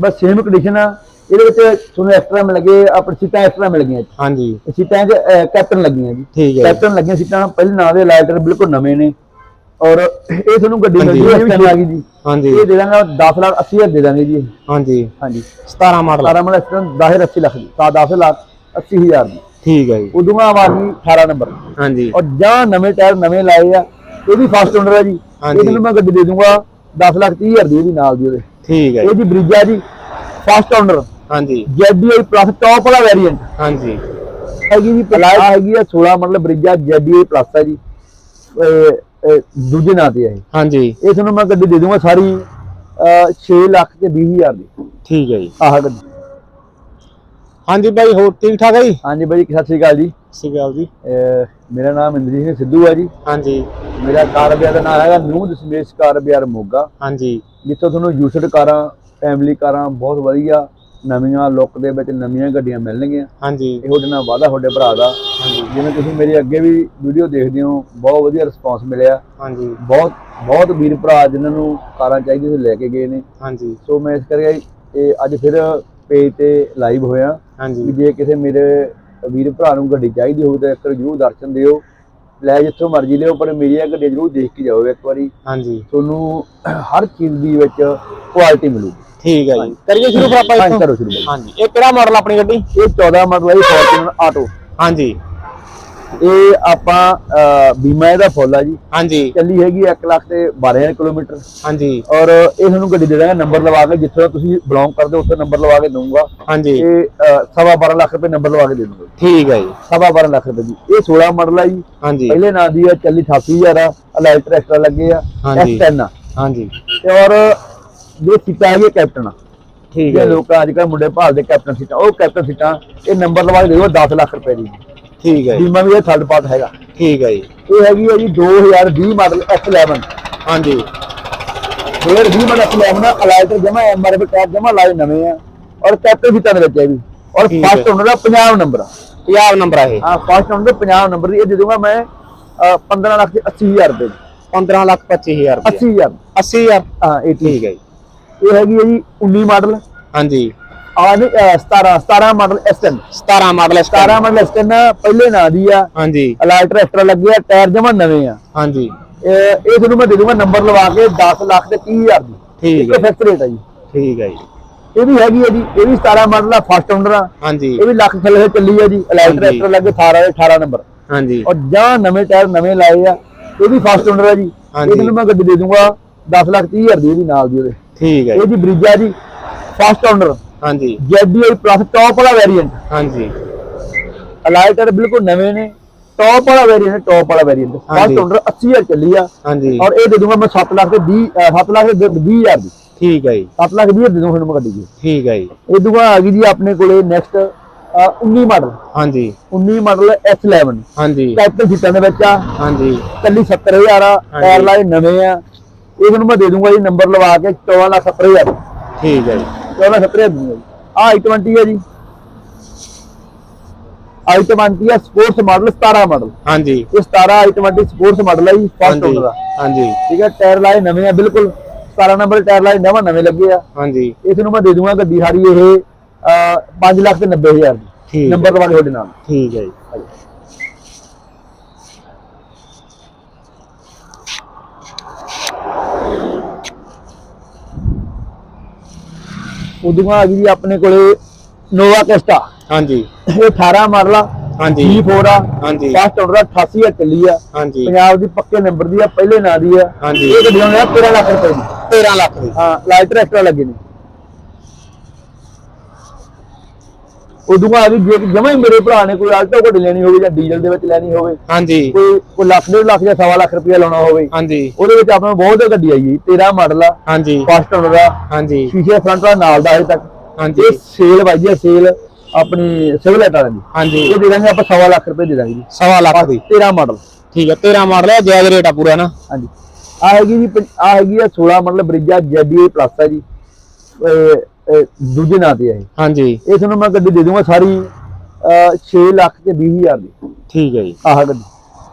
ਬਸ same condition ਆ। ਇਹਦੇ ਵਿੱਚ ਤੁਹਾਨੂੰ ਐਕਸਟਰਾ ਮਿਲ ਗਏ ਆਪਣੀ ਸੀਟਾਂ ਐਕਸਟਰਾ ਮਿਲ ਗਈਆਂ ਹਾਂਜੀ। ਸੀਟਾਂ 'ਚ ਅਹ, ਕੈਪਟਨ ਲੱਗੀਆਂ ਜੀ। ਠੀਕ ਹੈ ਜੀ। ਕੈਪਟਨ ਲੱਗੀਆਂ ਸੀਟਾਂ ਪਹਿਲੇ ਨਾਂ ਦੇ ਲਾਈਟਰ ਬਿਲਕੁਲ ਨਵੇਂ ਨੇ। ਔਰ ਇਹ ਤੁਹਾਨੂੰ ਗੱਡੀ ਮਿਲ ਹਾਂਜੀ। ਗਈ ਇਹ ਵੀ ਆ ਗਈ ਜੀ। ਹਾਂਜੀ। ਇਹ ਦੇ ਦਾਂਗਾ 10 ਲੱਖ 80 ਹਜ਼ਾਰ ਦੇ ਦਾਂਗੇ ਜੀ। ਹਾਂਜੀ। ਹਾਂਜੀ। 17 ਮਾਡਲ। 17 ਮਤਲਬ ਇਸ ਤਰ੍ਹਾਂ 10 80 ਲੱਖ ਦੀ। ਤਾਂ 10 ਲੱਖ 80 ਹਜ਼ਾਰ ਦੀ। ਠੀਕ ਹੈ ਜੀ। ਉਦੋਂ ਆ ਆ ਗਈ 18 ਨੰਬਰ। ਹਾਂਜੀ। ਔਰ ਜਾਂ ਨਵੇਂ ਟਾਇਰ ਨਵੇਂ ਲਾਏ ਆ ਇਹ ਵੀ ਫਸਟ ਓਨਰ ਹੈ ਜੀ। ਹਾਂਜੀ। ਇਹ ਤੁਹਾਨੂੰ ਮੈਂ ਗੱਡੀ ਦੇ ਦੂੰਗਾ 10 ਲੱਖ 30 ਹਜ਼ਾਰ ਦੀ ਇਹਦੀ ਨਾਲ ਦੀ ਉਹਦੇ। ਠੀਕ ਹੈ ਇਹ ਜੀ ਬ੍ਰਿਜਾ ਜੀ ਫਸਟ ਓਨਰ ਹਾਂਜੀ। ZDI ਪਲੱਸ ਟੌਪ ਵਾਲਾ ਵੈਰੀਐਂਟ ਹਾਂਜੀ। ਹੈਗੀ ਜੀ ਪਲਾਸ ਹੈਗੀ ਆ 16 ਮਤਲਬ ਬ੍ਰਿਜਾ ZDI ਪਲੱਸ ਹੈ ਜੀ। ਦੂਜੇ ਨਾਂ ਤੇ ਹੈ ਹਾਂਜੀ। ਇਹ ਤੁਹਾਨੂੰ ਮੈਂ ਗੱਡੀ ਦੇ ਦੂੰਗਾ ਸਾਰੀ 6 ਲੱਖ ਤੇ 20 ਹਜ਼ਾਰ ਦੀ। ਠੀਕ ਹੈ ਜੀ। ਆਹ ਗੱਡੀ। ਹਾਂਜੀ ਬਾਈ ਹੋਰ ਠੀਕ ਠਾਕ ਹੈ ਜੀ? ਹਾਂਜੀ ਬਾਈ ਸਤਿ ਸ਼੍ਰੀ ਅਕਾਲ ਜੀ। ਸਤਿ ਸ਼੍ਰੀ ਅਕਾਲ ਜੀ। ਮੇਰਾ ਨਾਮ ਇੰਦਰਜੀਤ ਸਿੰਘ ਸਿੱਧੂ ਹੈ ਜੀ। ਹਾਂਜੀ। ਮੇਰਾ ਕਾਰੋਬਾਰ ਦਾ ਨਾਮ ਹੈਗਾ ਨਿਊ ਦਸ਼ਮੇਸ਼ ਕਾਰੋਬਾਰ ਮੋਗਾ। ਹਾਂਜੀ। ਜਿੱਥੋਂ ਤੁਹਾਨੂੰ ਯੂਸਡ ਕਾਰਾਂ ਫੈਮਿਲੀ ਕਾਰਾਂ ਬਹੁਤ ਵਧੀਆ ਨਵੀਆਂ ਲੁੱਕ ਦੇ ਵਿੱਚ ਨਵੀਆਂ ਗੱਡੀਆਂ ਮਿਲਣਗੀਆਂ। ਹਾਂਜੀ। ਇਹ ਤੁਹਾਡੇ ਨਾਲ ਵਾਦਾ ਤੁਹਾਡੇ ਭਰਾ ਦਾ। ਜਿਵੇਂ ਤੁਸੀਂ ਮੇਰੇ ਅੱਗੇ ਵੀ ਵੀਡੀਓ ਦੇਖਦੇ ਹੋ ਬਹੁਤ ਵਧੀਆ ਰਿਸਪਾਂਸ ਮਿਲਿਆ। ਹਾਂਜੀ। ਬਹੁਤ ਬਹੁਤ ਵੀਰ ਭਰਾ ਜਿਨ੍ਹਾਂ ਨੂੰ ਕਾਰਾਂ ਚਾਹੀਦੀਆਂ ਸੀ ਲੈ ਕੇ ਗਏ ਨੇ। ਹਾਂਜੀ। ਸੋ ਮੈਂ ਇਸ ਕਰਕੇ ਇਹ ਅੱਜ ਫਿਰ ਪੇਜ ਤੇ ਲਾਈਵ ਹੋਇਆ। ਹਾਂਜੀ। ਜੇ ਕਿਸੇ ਮੇਰੇ ਵੀਰ ਭਰਾ ਨੂੰ ਗੱਡੀ ਚਾਹੀਦੀ ਹੋਵੇ ਤਾਂ ਇੱਕ ਵਾਰ ਜਰੂਰ ਦਰਸ਼ਨ ਦਿਓ। ਲੈ ਜਿੱਥੋਂ ਮਰਜ਼ੀ ਲਿਓ ਪਰ ਮੇਰੀਆਂ ਗੱਡੀਆਂ ਜਰੂਰ ਦੇਖ ਕੇ ਜਾਓ ਇੱਕ ਵਾਰੀ। ਹਾਂਜੀ। ਤੁਹਾਨੂੰ ਹਰ ਚੀਜ਼ ਦੀ ਵਿੱਚ ਕੁਆਲਿਟੀ ਮਿਲੂਗੀ। ਠੀਕ ਹੈ ਜੀ। ਕਰੀਏ ਸ਼ੁਰੂ ਫਿਰ ਆਪਾਂ ਹਾਂਜੀ ਕਰੋ ਸ਼ੁਰੂ। ਬਾਈ। ਹਾਂਜੀ। ਇਹ ਕਿਹੜਾ ਮਾਡਲ ਆਪਣੀ ਗੱਡੀ? ਇਹ 14 ਮਾਡਲ ਹੈ ਫੋਰਚੂਨਰ ਆਟੋ ਹਾਂਜੀ। ਇਹ ਆਪਾਂ ਬੀਮਾ ਇਹਦਾ ਫੁੱਲ ਆ ਜੀ। ਹਾਂਜੀ। ਚੱਲੀ ਹੈਗੀ 1 ਲੱਖ ਤੇ 12000 ਕਿਲੋਮੀਟਰ। ਹਾਂਜੀ। ਔਰ ਇਹ ਤੁਹਾਨੂੰ ਗੱਡੀ ਦੇ ਦਾਂਗਾ ਨੰਬਰ ਲਵਾ ਕੇ ਜਿੱਥੇ ਤੁਸੀਂ ਬਿਲੋਂਗ ਕਰਦੇ ਉੱਥੇ ਨੰਬਰ ਲਵਾ ਕੇ ਦਊਂਗਾ। ਹਾਂਜੀ। ਇਹ ਸਵਾ 12 ਲੱਖ ਰੁਪਏ ਨੰਬਰ ਲਵਾ ਕੇ ਦੇ ਦੂੰਗਾ ਠੀਕ ਹੈ ਜੀ। ਸਵਾ 12 ਲੱਖ ਰੁਪਏ ਦੀ ਇਹ 16 ਮਾਡਲ ਆ ਜੀ। ਹਾਂਜੀ। ਪਹਿਲੇ ਨਾਂ ਦੀ ਆ ਚੱਲੀ 88000 ਆ ਇਲੈਕਟ੍ਰਿਕ ਐਕਸਟਰਾ ਲੱਗੇ ਆ ਹਾਂਜੀ। S10 ਆ। ਹਾਂਜੀ। ਤੇ ਔਰ ਜੇ ਸੀਟਾਂ ਹੈਗੀ ਕੈਪਟਨ ਆ। ਠੀਕ ਜੇ ਹੈ ਜੀ, ਲੋਕ ਅੱਜ ਕੱਲ੍ਹ ਮੁੰਡੇ ਭਾਲਦੇ ਕੈਪਟਨ ਸੀਟਾਂ ਉਹ ਕੈਪਟਨ ਸੀਟਾਂ ਇਹ ਨੰਬਰ ਲਵਾ ਕੇ ਦੇ ਦਿਓ 10 ਲੱਖ ਰੁਪਏ ਦੀ। ਠੀਕ ਹੈ ਜੀ, ਬੀਮਾ ਵੀ ਇਹ ਥਰਡ ਪਾਰਟ ਹੈਗਾ। ਠੀਕ ਹੈ ਜੀ। ਇਹ ਹੈਗੀ ਹੈ ਜੀ 2020 ਮਾਡਲ S11 ਹਾਂਜੀ। 2020 ਮਾਡਲ S11 ਅਲਾਈਟਰ ਜਮਾ ਐਮਆਰਐਫ ਟੈਗ ਜਮਾ ਲਾਏ ਨਵੇਂ ਆ। ਔਰ ਕੈਪਟਨ ਸੀਟਾਂ ਦੇ ਵਿੱਚ ਹੈ ਵੀ ਔਰ ਫਸਟ। ਓਨਰ ਦਾ 50 ਨੰਬਰ ਆ। 50 ਨੰਬਰ ਆ ਇਹ। ਹਾਂ ਫਸਟ ਓਨਰ ਦਾ 50 ਨੰਬਰ ਦੀ ਇਹ ਦੇ ਦੂੰਗਾ ਮੈਂ ਅਹ, 15 ਲੱਖ ਤੇ 80000 ਰੁਪਏ ਦੀ। 15 ਲੱਖ 25000 ਰੁਪਏ। 80000 80000 ਹਾਂ ਇਹ ਠੀਕ ਹੈ ਜੀ। ਇਹ ਹੈਗੀ ਹੈ ਜੀ 19 ਮਾਡਲ ਹਾਂਜੀ। ਆ ਨਹੀਂ ਅਹ, 17 17 ਮਾਡਲ S10 17 ਮਾਡਲ ਹੈ 17 ਮਾਡਲ S10 ਪਹਿਲੇ ਨਾਂ ਦੀ ਆ। ਹਾਂਜੀ। ਅਲਾਈਟਰ ਐਕਸਟਰਾ ਲੱਗੇ ਆ ਟਾਇਰ ਜਮਾ ਨਵੇਂ ਆ। ਹਾਂਜੀ। ਇਹ ਇਹ ਤੁਹਾਨੂੰ ਮੈਂ ਦੇ ਦੂੰਗਾ ਨੰਬਰ ਲਵਾ ਕੇ 10 ਲੱਖ ਤੇ 30000 ਦੀ। ਠੀਕ ਇੱਕ ਹੈ। ਫਿਕਸ ਰੇਟ ਆ ਜੀ। ਠੀਕ ਹੈ ਜੀ। ਇਹ ਵੀ ਹੈਗੀ ਹੈ ਜੀ ਇਹ ਵੀ 17 ਮਾਡਲ ਆ ਫਸਟ ਓਨਰ ਆ। ਹਾਂਜੀ। ਇਹ ਵੀ ਲੱਖ ਥੱਲੇ ਚੱਲੀ ਆ ਜੀ ਇਲੈਕਟ੍ਰਿਕ ਹਾਂਜੀ। ਐਕਟਰ ਲੱਗੇ 18 ਦੇ 18 ਨੰਬਰ। ਹਾਂਜੀ। ਔਰ ਜਾਂ ਨਵੇਂ ਟਾਇਰ ਨਵੇਂ ਲਾਏ ਆ ਇਹ ਵੀ ਫਸਟ ਓਨਰ ਆ ਜੀ। ਇਹ ਹਾਂਜੀ। ਤੁਹਾਨੂੰ ਮੈਂ ਗੱਡੀ ਦੇ ਦੂੰਗਾ 10 ਲੱਖ 30 ਹਜ਼ਾਰ ਦੀ ਇਹਦੀ ਨਾਲ ਦੀ ਉਹਦੇ। ਠੀਕ ਹੈ ਇਹ ਜੀ, ਜੀ ਬ੍ਰਿਜਾ ਜੀ ਫਸਟ ਓਨਰ ਹਾਂਜੀ। ZDI ਪਲੱਸ ਟੌਪ ਵਾਲਾ ਵੈਰੀਐਂਟ ਹਾਂਜੀ। ਅਲਾਈਟਰ ਬਿਲਕੁਲ ਨਵੇਂ ਨੇ। ਟੌਪ ਵਾਲਾ ਵੈਰੀਐਂਟ ਟੌਪ ਵਾਲਾ ਵੈਰੀਐਂਟ। ਫਸਟ ਓਨਰ 80000 ਚੱਲੀ ਆ। ਹਾਂਜੀ। ਔਰ ਇਹ ਦੇ ਦੂੰਗਾ ਮੈਂ 7 ਲੱਖ ਤੇ 20 7 ਲੱਖ ਤੇ 20000 ਦੀ। ਠੀਕ ਹੈ ਜੀ। 7 ਲੱਖ 20 ਦੇ ਦੂੰਗਾ ਤੁਹਾਨੂੰ ਮੈਂ ਗੱਡੀ ਠੀਕ ਹੈ ਜੀ। ਇਹ ਦੂੰਗਾ ਆ ਗਈ ਜੀ ਆਪਣੇ ਕੋਲੇ ਨੈਕਸਟ 19 ਮਾਡਲ ਹਾਂਜੀ। 19 ਮਾਡਲ S11 ਹਾਂਜੀ। ਕੈਪਟਨ ਸੀਟਾਂ ਦੇ ਵਿੱਚ ਆ। ਹਾਂਜੀ। ਕੱਲੀ 70000 ਆ। ਟਾਇਰ ਲਾਏ ਨਵੇਂ ਆ। ਇਹ ਤੁਹਾਨੂੰ ਮੈਂ ਦੇ ਦੂੰਗਾ ਜੀ ਨੰਬਰ ਲਵਾ ਕੇ 14 ਲੱਖ 70000 ਠੀਕ ਹੈ ਜੀ। 14 ਲੱਖ 70000 ਦੂੰਗਾ ਜੀ ਆ i20 ਹੈ ਜੀ। i20 ਹੈ ਸਪੋਰਟਸ ਮਾਡਲ 17 ਮਾਡਲ ਹਾਂਜੀ। ਇਹ 17 i20 ਸਪੋਰਟਸ ਮਾਡਲ ਹੈ ਜੀ ਫਸਟ ਓਨਰ ਦਾ ਹਾਂਜੀ। ਠੀਕ ਹੈ ਟਾਇਰ ਲਾਏ ਨਵੇਂ ਆ ਬਿਲਕੁਲ। 17 ਨੰਬਰ ਟਾਇਰ ਲਾਏ ਨਵਾਂ ਨਵੇਂ ਲੱਗੇ ਆ। ਹਾਂਜੀ। ਇਹ ਤੁਹਾਨੂੰ ਮੈਂ ਦੇ ਦੂੰਗਾ ਗੱਡੀ ਸਾਰੀ ਇਹ 5 ਲੱਖ ਤੇ 90000 ਦੀ। ਨੰਬਰ ਲਵਾ ਕੇ ਤੁਹਾਡੇ ਨਾਲ। ਠੀਕ ਹੈ ਜੀ। ਉਦੋਂ ਆ ਗਈ ਜੀ ਆਪਣੇ ਕੋਲੇ ਨੋਵਾ ਕੈਸਟਾ ਹਾਂਜੀ। ਇਹ 18 ਮਾਡਲ ਆ ਹਾਂਜੀ। G4 ਆ। ਹਾਂਜੀ। ਫਸਟ ਆਰਡਰ 88 ਆ ਚੱਲੀ ਆ। ਹਾਂਜੀ। ਪੰਜਾਬ ਦੀ ਪੱਕੇ ਨੰਬਰ ਦੀ ਆ ਪਹਿਲੇ ਨਾਂ ਦੀ ਆ। ਹਾਂਜੀ। ਇਹ ਗੱਡੀ ਹੋਣੀ ਆ 13 ਲੱਖ ਰੁਪਏ ਦੀ। 13 ਲੱਖ ਦੀ। ਹਾਂ ਲਾਈਟਰ ਐਕਸਟਰਾ ਲੱਗੇ ਨੇ। ਉਦੋਂ ਆ ਗਈ ਜੇ ਜਮਾ ਹੀ ਮੇਰੇ ਭਰਾ ਨੇ ਕੋਈ ਆਲਟੋ ਗੱਡੀ ਲੈਣੀ ਹੋਵੇ ਜਾਂ ਡੀਜ਼ਲ ਦੇ ਵਿੱਚ ਲੈਣੀ ਹੋਵੇ ਹਾਂਜੀ। ਕੋਈ ਕੋਈ ਲੱਖ ਡੇਢ ਲੱਖ ਜਾਂ ਸਵਾ ਲੱਖ ਰੁਪਏ ਲਾਉਣਾ ਹੋਵੇ ਹਾਂਜੀ। ਉਹਦੇ ਵਿੱਚ ਆਪਾਂ ਬਹੁਤ ਗੱਡੀ ਆਈ ਜੀ 13 ਮਾਡਲ ਆ ਹਾਂਜੀ। ਫਸਟ ਆਰਡਰ ਆ ਹਾਂਜੀ। ਸ਼ੀਸ਼ੇ ਫਰੰਟ ਦਾ ਨਾਲ ਦਾ ਅਜੇ ਤੱਕ। ਹਾਂਜੀ। ਇਹ ਸੇਲ ਵਾਜੀ ਆ ਸੇਲ ਆਪਣੀ ਸਿਵਲ ਵਾਲਿਆਂ ਦੀ ਹਾਂਜੀ। ਇਹ ਦੇ ਦਾਂਗੇ ਆਪਾਂ ਸਵਾ ਲੱਖ ਰੁਪਏ ਦੇ ਦਾਂਗੇ ਜੀ। ਸਵਾ ਲੱਖ ਦੀ। 13 ਮਾਡਲ ਠੀਕ ਹੈ 13 ਮਾਡਲ ਹੈ ਜਾਇਜ਼ ਰੇਟ ਆ ਪੂਰਾ ਨਾ। ਹਾਂਜੀ। ਆ ਹੈਗੀ ਜੀ ਆ ਹੈਗੀ ਆ 16 ਮਾਡਲ ਬ੍ਰਿਜਾ ZDA ਪਲੱਸ ਹੈ ਜੀ। ਦੂਜੇ ਨਾਂ ਤੇ ਹੈ ਇਹ। ਹਾਂਜੀ। ਇਹ ਤੁਹਾਨੂੰ ਮੈਂ ਗੱਡੀ ਦੇ ਦੂੰਗਾ ਸਾਰੀ 6 ਲੱਖ ਤੇ 20 ਹਜ਼ਾਰ ਦੀ। ਠੀਕ ਹੈ ਜੀ। ਆਹ ਗੱਡੀ।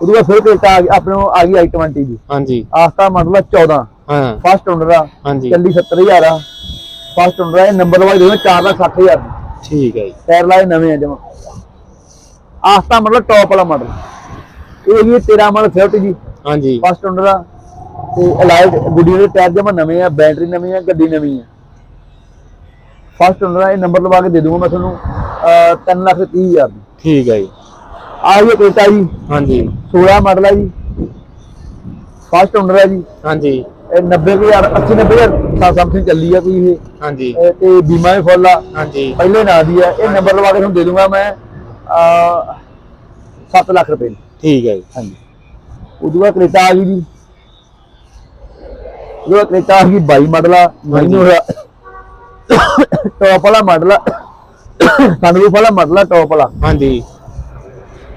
ਉਹਦੇ ਬਾਅਦ ਫਿਰ ਇੱਕ ਆ ਗਈ ਆਪਣੇ ਆ ਗਈ i20 ਦੀ ਹਾਂਜੀ। ਆਸਤਾ ਮਾਡਲ ਆ 14 ਹਾਂ। ਫਸਟ ਓਨਰ ਆ ਹਾਂਜੀ। ਚੱਲੀ 70000 ਆ। ਫਸਟ ਹੁੰਦਾ ਇਹ ਨੰਬਰ ਵਾਈਜ਼ ਦੇ 4 ਲੱਖ 60 ਹਜ਼ਾਰ ਦੀ। ਠੀਕ ਹੈ ਜੀ। ਟਾਇਰ ਲਾਏ ਨਵੇਂ ਆ ਜਮਾ। ਆਸਤਾ ਮਤਲਬ ਟੌਪ ਵਾਲਾ ਮਾਡਲ ਇਹ ਵੀ 13 ਮਾਡਲ ਫਿਫਟ ਜੀ। ਹਾਂਜੀ। ਫਸਟ ਓਨਰ ਆ। ਤੇ ਅਲਾਈਡ ਗੁੱਡੀ ਦੇ ਟਾਇਰ ਜਮਾ ਨਵੇਂ ਆ ਬੈਟਰੀ ਨਵੀਂ ਆ ਗੱਡੀ ਨਵੀਂ ਆ। ਫਸਟ ਓਨਰ ਆ ਇਹ ਨੰਬਰ ਲਵਾ ਕੇ ਦੇ ਦੂੰਗਾ ਮੈਂ ਤੁਹਾਨੂੰ 3 ਲੱਖ 30 ਹਜ਼ਾਰ ਦੀ। ਠੀਕ ਹੈ ਜੀ। ਆ ਜੀ ਕ੍ਰੇਟਾ ਜੀ। ਹਾਂਜੀ। 16 ਮਾਡਲ ਆ ਜੀ। ਫਸਟ ਓਨਰ ਆ ਜੀ। ਹਾਂਜੀ। ਇਹ 90000 80 90000 ਸਮਥਿੰਗ ਚੱਲੀ ਆ ਕੋਈ ਇਹ। ਹਾਂਜੀ। ਤੇ ਬੀਮਾ ਵੀ ਫੁੱਲ ਆ। ਹਾਂਜੀ। ਪਹਿਲੇ ਨਾਂ ਦੀ ਆ। ਇਹ ਨੰਬਰ ਲਵਾ ਕੇ ਤੁਹਾਨੂੰ ਦੇ ਦੂੰਗਾ ਮੈਂ ਅ 7 ਲੱਖ ਰੁਪਏ ਠੀਕ ਹੈ ਜੀ। ਹਾਂਜੀ। ਉਦੋਂ ਬਾਅਦ ਕ੍ਰੇਟਾ ਆ ਗਈ ਜੀ। ਬਾਅਦ ਕ੍ਰੇਟਾ ਆ ਗਈ 22 ਮਾਡਲ ਆ। ਮੈਨੂੰ ਹੋਇਆ ਟੌਪ ਵਾਲਾ ਮਾਡਲ ਆ। ਸਨਰੂਫ ਵਾਲਾ ਮਾਡਲ ਆ ਟੌਪ ਵਾਲਾ। ਹਾਂਜੀ।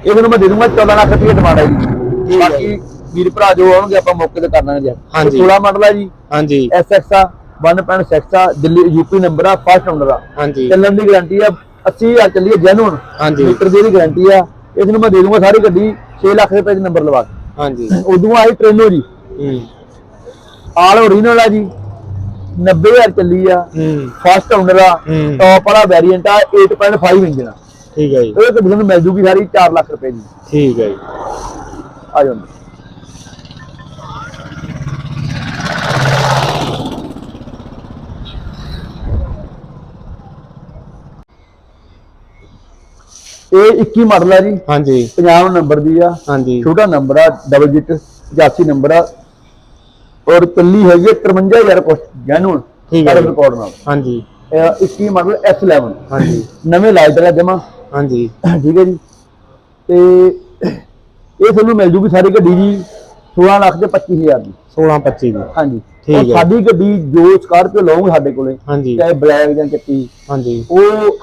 ਇਹ ਤੁਹਾਨੂੰ ਮੈਂ ਦੇ ਦੂੰਗਾ 14 ਲੱਖ ਰੁਪਏ ਡਿਮਾਂਡ ਹੈ ਜੀ। ਬਾਕੀ ਵੀਰ ਭਰਾ ਜੋ ਆਉਣਗੇ ਆਪਾਂ ਮੌਕੇ ਤੇ ਕਰ ਲਾਂਗੇ। ਜੀ ਹਾਂਜੀ। 16 ਮਾਡਲ ਆ ਜੀ। ਹਾਂਜੀ। ਐਸਐਕਸ ਆ 1.6 ਆ ਦਿੱਲੀ ਯੂਪੀ ਨੰਬਰ ਆ ਫਸਟ ਓਨਰ ਆ। ਹਾਂਜੀ। ਚੱਲਣ ਦੀ ਗਾਰੰਟੀ ਆ 80000 ਚੱਲੀ ਹੈ ਜੈਨੂਨ ਹਾਂਜੀ। ਮੀਟਰ ਦੀ ਇਹਦੀ ਗਾਰੰਟੀ ਆ। ਇਸ ਨੂੰ ਮੈਂ ਦੇ ਦੂੰਗਾ ਸਾਰੀ ਗੱਡੀ 6 ਲੱਖ ਰੁਪਏ ਦੀ ਨੰਬਰ ਲਵਾ ਕੇ। ਹਾਂਜੀ। ਉਦੋਂ ਆਈ ਟ੍ਰੇਨੋ ਜੀ। ਹੂੰ। ਆਲ ਓਰੀਜਨਲ ਆ ਜੀ। 90000 ਚੱਲੀ ਆ। ਫਸਟ ਓਨਰ ਆ। ਟੌਪ ਵਾਲਾ ਵੈਰੀਐਂਟ ਆ 8.5 ਇੰਜਨ ਆ ਠੀਕ ਹੈ ਜੀ। ਇਹ ਤਾਂ ਤੁਹਾਨੂੰ ਮਿਲ ਜੂਗੀ ਸਾਰੀ 4 ਲੱਖ ਰੁਪਏ ਦੀ। ਠੀਕ ਹੈ ਜੀ। ਆ ਜਾਓ ਇਹ 21 ਮਾਡਲ ਆ ਜੀ। ਹਾਂਜੀ। 50 ਨੰਬਰ ਦੀ ਆ। ਹਾਂਜੀ। ਛੋਟਾ ਨੰਬਰ ਆ ਡਬਲ ਜਿਟ 85 ਨੰਬਰ ਆ। ਔਰ ਚੱਲੀ ਹੈਗੀ ਹੈ 53000 ਕੁਛ ਜੈਨੂਨ ਠੀਕ ਹੈ। ਰਿਕਾਰਡ ਨਾਲ। ਹਾਂਜੀ। ਇਹ 21 ਮਾਡਲ S11 ਹਾਂਜੀ। ਨਵੇਂ ਲਾਈਟਰ ਆ ਜਮਾ ਹਾਂਜੀ। ਠੀਕ ਹੈ ਜੀ। ਤੇ ਇਹ ਤੁਹਾਨੂੰ ਮਿਲ ਜੂਗੀ ਸਾਰੀ ਗੱਡੀ ਜੀ 16 ਲੱਖ ਤੇ 25000 ਦੀ। 16 25 ਦੀ। ਹਾਂਜੀ। ਠੀਕ ਹੈ। ਸਾਡੀ ਗੱਡੀ ਜੋ ਸਕਾਰਪੀਓ ਲਓਗੇ ਸਾਡੇ ਕੋਲੇ ਹਾਂਜੀ। ਚਾਹੇ ਬਲੈਕ ਜਾਂ ਚਿੱਟੀ। ਹਾਂਜੀ। ਉਹ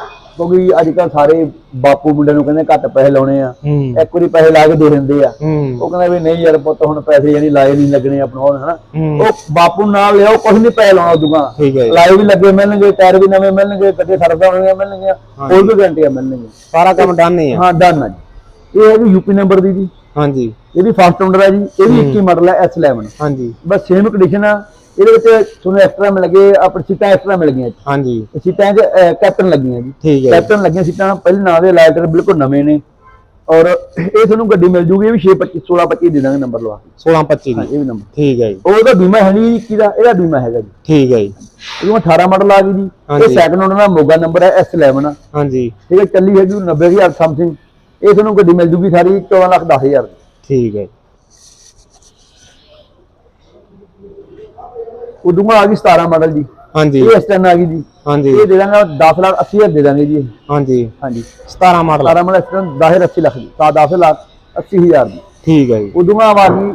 ਕਿਉਂਕਿ ਅੱਜ ਕੱਲ ਸਾਰੇ ਬਾਪੂ ਮੁੰਡੇ ਨੂੰ ਕਹਿੰਦੇ ਘੱਟ ਪੈਸੇ ਲਾਉਣੇ ਆ। ਹੂੰ। ਇੱਕ ਵਾਰੀ ਪੈਸੇ ਲਾ ਕੇ ਦੇ ਦਿੰਦੇ ਆ। ਹੂੰ। ਉਹ ਕਹਿੰਦਾ ਵੀ ਨਹੀਂ ਯਾਰ ਪੁੱਤ ਹੁਣ ਪੈਸੇ ਯਾਨੀ ਲਾਏ ਨਹੀਂ ਲੱਗਣੇ ਆਪਣਾ ਹੁਣ ਹਨਾ। ਹੂੰ। ਉਹ ਬਾਪੂ ਨਾਲ ਲਿਆਓ ਕੁਝ ਨਹੀਂ ਪੈਸੇ ਲਾਉਣਾ ਹੈ ਜੀ। ਲਾਏ ਵੀ ਲੱਗੇ ਮਿਲਣਗੇ ਟਾਇਰ ਵੀ ਨਵੇਂ ਮਿਲਣਗੇ ਗੱਡੇ ਸਰਦਾ ਹੋਣਗੀਆਂ ਮਿਲਣਗੀਆਂ ਹੋਰ ਵੀ ਗਰੰਟੀਆਂ ਮਿਲਣਗੀਆਂ। ਸਾਰਾ ਕੰਮ ਡਨ ਹੀ ਆ। ਹਾਂ ਡਨ ਜੀ। ਇਹ ਹੈ ਜੀ ਯੂਪੀ ਨੰਬਰ ਦੀ ਜੀ। ਹਾਂਜੀ। ਇਹ ਵੀ ਫਸਟ ਓਨਰ ਹੈ ਜੀ। ਇਹ ਵੀ 21 ਮਾਡਲ ਹੈ S11 ਹਾਂਜੀ। ਬਸ ਸੇਮ ਕੰਡੀਸ਼ਨ ਆ। ਇਹਦੇ ਵਿੱਚ ਤੁਹਾਨੂੰ ਐਕਸਟਰਾ ਮਿਲ ਗਏ ਆਪਣੀ ਸੀਟਾਂ ਐਕਸਟਰਾ ਮਿਲ ਗਈਆਂ ਹਾਂਜੀ। ਇਹ ਸੀਟਾਂ 'ਚ ਕੈਪਟਨ ਲੱਗੀਆਂ ਜੀ। ਠੀਕ ਹੈ ਜੀ। ਕੈਪਟਨ ਲੱਗੀਆਂ ਸੀਟਾਂ ਪਹਿਲੇ ਨਾਂ ਦੇ ਲਾਈਟਰ ਬਿਲਕੁਲ ਨਵੇਂ ਨੇ। ਔਰ ਇਹ ਤੁਹਾਨੂੰ ਗੱਡੀ ਮਿਲ ਜੂਗੀ ਇਹ ਵੀ 6 25 16 25 ਦੇ ਦਾਂਗੇ ਨੰਬਰ ਲਵਾ ਕੇ। 16 25 ਹਾਂ ਦੀ। ਇਹ ਵੀ ਨੰਬਰ ਠੀਕ ਹੈ ਜੀ। ਉਹਦਾ ਬੀਮਾ ਹੈ ਨਹੀਂ ਕਿਹਦਾ ਇਹਦਾ ਬੀਮਾ ਹੈਗਾ ਜੀ। ਠੀਕ ਹੈ ਜੀ। ਇਹਨੂੰ 18 ਮਾਡਲ ਆ ਗਈ ਜੀ। ਇਹ ਸੈਕੰਡ ਓਨਰ ਦਾ ਮੋਗਾ ਨੰਬਰ ਹੈ S11 ਹਾਂਜੀ। ਠੀਕ ਹੈ ਚੱਲੀ ਹੈਗੀ 90000 ਸਮਥਿੰਗ ਇਹ ਤੁਹਾਨੂੰ ਗੱਡੀ ਮਿਲ ਜੂਗੀ ਸਾਰੀ 14 ਲੱਖ 10000 ਦੀ। ਠੀਕ ਹੈ ਉਦੋਂ ਬਾਅਦ ਆ ਗਈ 17 ਮਾਡਲ ਜੀ ਹਾਂਜੀ। ਇਹ S10 ਆ ਗਈ ਜੀ। ਹਾਂਜੀ। ਇਹ ਦੇ ਦਾਂਗਾ 10 ਲੱਖ 80 ਹਜ਼ਾਰ ਦੇ ਦਾਂਗੇ ਜੀ। ਹਾਂਜੀ। ਹਾਂਜੀ। 17 ਮਾਡਲ। 17 ਮਾਡਲ S10 10 80 ਲੱਖ ਦੀ। ਤਾਂ 10 ਲੱਖ 80 ਹਜ਼ਾਰ ਦੀ। ਠੀਕ ਹੈ ਜੀ। ਉਦੋਂ ਬਾਅਦ ਆ ਗਈ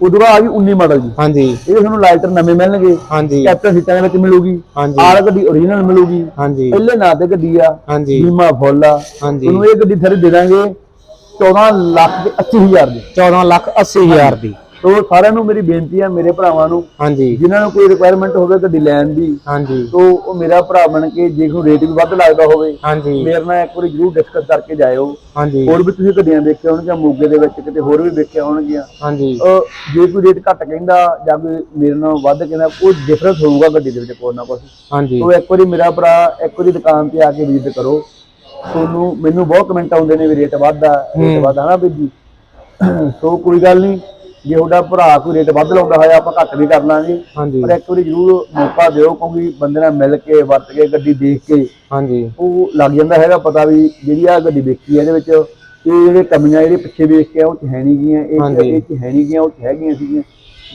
ਉਦੋਂ ਬਾਅਦ ਆ ਗਈ 19 ਮਾਡਲ ਜੀ। ਹਾਂਜੀ। ਇਹ ਤੁਹਾਨੂੰ ਲਾਈਟਰ ਨਵੇਂ ਮਿਲਣਗੇ। ਹਾਂਜੀ। ਕੈਪਟਨ ਸੀਟਾਂ ਦੇ ਵਿੱਚ ਮਿਲੂਗੀ। ਹਾਂਜੀ। ਆਲ ਗੱਡੀ ਓਰੀਜਨਲ ਮਿਲੂਗੀ। ਹਾਂਜੀ। ਪਹਿਲੇ ਨਾਂ ਤੇ ਗੱਡੀ ਆ। ਹਾਂਜੀ। ਬੀਮਾ ਫੁੱਲ। ਆ ਹਾਂਜੀ। ਤੁਹਾਨੂੰ ਇਹ ਗੱਡੀ ਥਰੇ ਦੇ ਦਾਂਗੇ 14 ਲੱਖ ਤੇ 80 ਹਜ਼ਾਰ ਦੀ। 14 ਲੱਖ 80 ਹਜ਼ਾਰ ਦੀ। ਸੋ ਸਾਰਿਆਂ ਨੂੰ ਮੇਰੀ ਬੇਨਤੀ ਆ ਮੇਰੇ ਭਰਾਵਾਂ ਨੂੰ ਹਾਂਜੀ। ਜਿਨ੍ਹਾਂ ਨੂੰ ਕੋਈ ਰਿਕੁਆਇਰਮੈਂਟ ਹੋਵੇ ਗੱਡੀ ਲੈਣ ਦੀ ਹਾਂਜੀ। ਸੋ ਉਹ ਮੇਰਾ ਭਰਾ ਬਣ ਕੇ ਜੇ ਕੋਈ ਰੇਟ ਵੀ ਵੱਧ ਲੱਗਦਾ ਹੋਵੇ ਹਾਂਜੀ। ਮੇਰੇ ਨਾਲ ਇੱਕ ਵਾਰੀ ਜਰੂਰ ਡਿਸਕਸ ਕਰਕੇ ਜਾਇਓ। ਹਾਂਜੀ। ਹੋਰ ਵੀ ਤੁਸੀਂ ਗੱਡੀਆਂ ਦੇਖੀਆਂ ਹੋਣਗੀਆਂ ਮੋਗੇ ਦੇ ਵਿੱਚ ਕਿਤੇ ਹੋਰ ਵੀ ਦੇਖੀਆਂ ਹੋਣਗੀਆਂ। ਹਾਂਜੀ। ਜੇ ਕੋਈ ਰੇਟ ਘੱਟ ਕਹਿੰਦਾ ਜਾਂ ਕੋਈ ਮੇਰੇ ਨਾਲ ਵੱਧ ਕਹਿੰਦਾ ਉਹ ਡਿਫਰੈਂਸ ਹੋਊਗਾ ਗੱਡੀ ਦੇ ਵਿੱਚ ਕੋਈ ਨਾ ਕੁਛ ਹਾਂਜੀ। ਸੋ ਇੱਕ ਵਾਰੀ ਮੇਰਾ ਭਰਾ ਇੱਕ ਵਾਰੀ ਦੁਕਾਨ ਤੇ ਆ ਕੇ ਵਿਜ਼ਿਟ ਕਰੋ। ਤੁਹਾਨੂੰ ਮੈਨੂੰ ਬਹੁਤ ਕਮੈਂਟ ਆਉਂਦੇ ਨੇ ਵੀ ਰੇਟ ਵੱਧਦਾ ਰੇਟ ਵੱਧਦਾ ਹਨਾ ਵੀ ਸੋ ਕੋਈ ਗੱਲ ਨਹੀਂ ਜੇ ਤੁਹਾਡਾ ਭਰਾ ਕੋਈ ਰੇਟ ਵੱਧ ਲਾਉਂਦਾ ਹੋਇਆ ਆਪਾਂ ਘੱਟ ਵੀ ਕਰ ਲਾਂਗੇ ਹਾਂਜੀ। ਪਰ ਇੱਕ ਵਾਰੀ ਜ਼ਰੂਰ ਮੌਕਾ ਦਿਓ ਕਿਉਂਕਿ ਬੰਦੇ ਨਾਲ ਮਿਲ ਕੇ ਵਰਤ ਕੇ ਗੱਡੀ ਦੇਖ ਕੇ ਹਾਂਜੀ। ਉਹ ਲੱਗ ਜਾਂਦਾ ਹੈਗਾ ਪਤਾ ਵੀ ਜਿਹੜੀ ਆ ਗੱਡੀ ਵੇਖੀ ਹੈ ਇਹਦੇ ਵਿੱਚ ਇਹ ਜਿਹੜੇ ਕਮੀਆਂ ਜਿਹੜੇ ਪਿੱਛੇ ਵੇਖ ਕੇ ਆ ਉਹ ਚ ਹੈ ਨਹੀਂ ਗੀਆਂ ਇਹ। ਇਹ ਚ ਹੈ ਨਹੀਂ ਗੀਆਂ ਉਹ ਚ ਹੈਗੀਆਂ ਸੀਗੀਆਂ।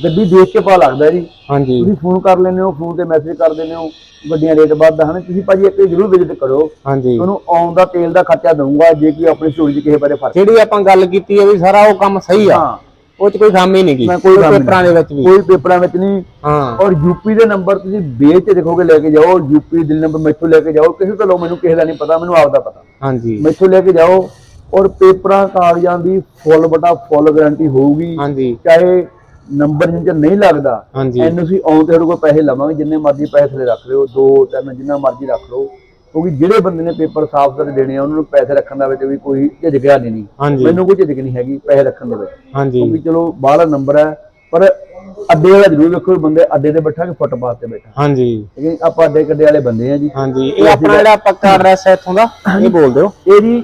ਗੱਡੀ ਦੇਖ ਕੇ ਪਤਾ ਲੱਗਦਾ ਜੀ। ਹਾਂਜੀ। ਤੁਸੀਂ ਫੋਨ ਕਰ ਲੈਂਦੇ ਹੋ ਫੋਨ ਤੇ ਮੈਸੇਜ ਕਰ ਦਿੰਦੇ ਹੋ ਗੱਡੀਆਂ ਰੇਟ ਵੱਧਦਾ ਹਨ। ਤੁਸੀਂ ਭਾਜੀ ਇੱਕ ਜ਼ਰੂਰ ਵਿਜ਼ਿਟ ਕਰੋ। ਹਾਂਜੀ। ਤੁਹਾਨੂੰ ਆਉਣ ਦਾ ਤੇਲ ਦਾ ਖਰਚਾ ਦਊਂਗਾ ਜੇ ਕੋਈ ਆਪਣੀ ਸਟੋਰੀ 'ਚ ਕਿਸੇ ਬਾਰੇ ਫ਼ਰਕ ਜਿਹੜੀ ਆਪਾਂ ਗੱਲ ਕੀਤੀ ਹੈ ਵੀ ਸਾਰਾ ਉਹ ਕੰਮ ਸਹੀ ਆ। ਹਾਂ। ਉਹ ਚ ਕੋਈ ਖਾਮੀ ਨਹੀਂ ਗਈ ਕੋਈ ਪੇਪਰਾਂ ਦੇ ਵਿੱਚ ਵੀ। ਕੋਈ ਪੇਪਰਾਂ ਵਿੱਚ ਨਹੀਂ ਹਾਂ। ਔਰ ਯੂਪੀ ਦੇ ਨੰਬਰ ਤੁਸੀਂ ਬੇਚ ਦੇਖੋਗੇ ਲੈ ਕੇ ਜਾਓ। ਯੂਪੀ ਦਿੱਲੀ ਨੰਬਰ ਮੈਥੋਂ ਲੈ ਕੇ ਜਾਓ। ਕਿਸੇ ਤੋਂ ਲਓ ਮੈਨੂੰ ਕਿਸੇ ਦਾ ਨਹੀਂ ਪਤਾ ਮੈਨੂੰ ਆਪਦਾ ਪਤਾ। ਹਾਂਜੀ। ਮੈਥੋਂ ਲੈ ਕੇ ਜਾਓ। ਔਰ ਪੇਪਰਾਂ ਕਾਗਜ਼ਾਂ ਦੀ ਫੁੱਲ ਬਟਾ ਫੁੱਲ ਗਾਰੰਟੀ ਹੋਊਗੀ। ਹਾਂਜੀ। ਚਾਹੇ ਨੰਬਰ ਜਿੰਨ ਚ ਨਹੀਂ ਲੱਗਦਾ ਐਨਓਸੀ ਆਉਣ ਤੇ ਕੋਲ ਪੈਸੇ ਲਵਾਂਗੇ ਜਿੰਨੇ ਮਰਜ਼ੀ ਪੈਸੇ ਥਲੇ ਰੱਖ ਲਿਓ। ਦੋ ਤਿੰਨ ਜਿੰਨਾ ਮਰਜ਼ੀ ਰੱਖ ਲਓ। ਕਿਉਂਕਿ ਜਿਹੜੇ ਬੰਦੇ ਨੇ ਪੇਪਰ ਸਾਫ਼ ਕਰਕੇ ਦੇਣੇ ਆ ਉਹਨਾਂ ਨੂੰ ਪੈਸੇ ਰੱਖਣ ਦਾ ਵਿੱਚ ਵੀ ਕੋਈ ਝਿਜਕਿਆ ਨਹੀਂ ਨਹੀਂ ਮੈਨੂੰ ਕੋਈ ਝਿਜਕ ਨਹੀਂ ਹੈਗੀ ਪੈਸੇ ਰੱਖਣ ਦੇ ਵਿੱਚ। ਕਿਉਂਕਿ ਚਲੋ ਬਾਹਲਾ ਨੰਬਰ ਹੈ ਪਰ ਅੱਡੇ ਵਾਲਾ ਜ਼ਰੂਰ ਵੇਖੋ ਬੰਦੇ ਅੱਡੇ ਤੇ ਬੈਠਾ ਕਿ ਫੁੱਟਪਾਥ ਤੇ ਬੈਠਾ। ਹਾਂਜੀ। ਠੀਕ ਹੈ? ਆਪਾਂ ਅੱਡੇ ਕੱਡੇ ਵਾਲੇ ਬੰਦੇ ਆ ਜੀ। ਹਾਂਜੀ। ਇਹ ਆਪਣਾ ਜਿਹੜਾ ਪੱਕਾ ਐਡਰੈਸ ਹੈ ਇੱਥੋਂ ਦਾ ਇਹ ਬੋਲ ਦਿਓ। ਇਹ ਜੀ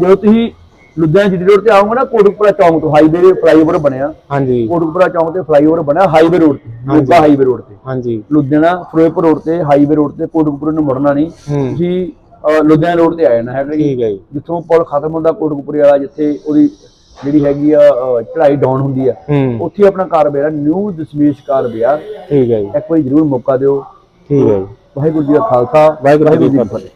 ਜਦੋਂ ਤੁਸੀਂ ਲੁਧਿਆਣਾ ਜਿੱਡੀ ਰੋਡ ਤੇ ਆਓਗੇ ਨਾ ਕੋਟਕਪੁਰਾ ਚੌਂਕ ਤੋਂ ਹਾਈਵੇ ਦੇ ਫਲਾਈਓਵਰ ਬਣਿਆ। ਹਾਂਜੀ। ਕੋਟਕਪੁਰਾ ਚੌਂਕ ਤੇ ਫਲਾਈਓਵਰ ਬਣਿਆ ਹਾਈਵੇ ਰੋਡ ਤੇ ਮੋਗਾ ਹਾਈਵੇ ਰੋਡ ਤੇ। ਹਾਂਜੀ। ਲੁਧਿਆਣਾ ਫਿਰੋਜ਼ਪੁਰ ਰੋਡ ਤੇ ਹਾਈਵੇ ਰੋਡ ਤੇ ਕੋਟਕਪੁਰੇ ਨੂੰ ਮੁੜਨਾ ਨਹੀਂ। ਤੁਸੀਂ ਲੁਧਿਆਣਾ ਰੋਡ ਤੇ ਆ ਜਾਣਾ ਹੈਗਾ ਠੀਕ ਹੈ ਜੀ। ਜਿੱਥੋਂ ਪੁਲ ਖਤਮ ਹੁੰਦਾ ਕੋਟਕਪੁਰੇ ਵਾਲਾ ਜਿੱਥੇ ਉਹਦੀ ਜਿਹੜੀ ਹੈਗੀ ਆ ਅਹ, ਚੜ੍ਹਾਈ ਡਾਊਨ ਹੁੰਦੀ ਆ। ਉੱਥੇ ਆਪਣਾ ਕਾਰ ਬੇਰਾ ਨਿਊ ਦਸ਼ਮੇਸ਼ ਕਾਰ ਬਿਆ ਠੀਕ ਹੈ ਜੀ। ਇੱਕ ਵਾਰੀ ਜ਼ਰੂਰ ਮੌਕਾ ਦਿਓ। ਠੀਕ ਹੈ ਜੀ। ਵਾਹਿਗੁਰੂ ਜੀ ਦਾ ਖਾਲਸਾ ਵਾਹਿਗੁਰੂ ਜੀ ਕੀ ਫਤਿਹ।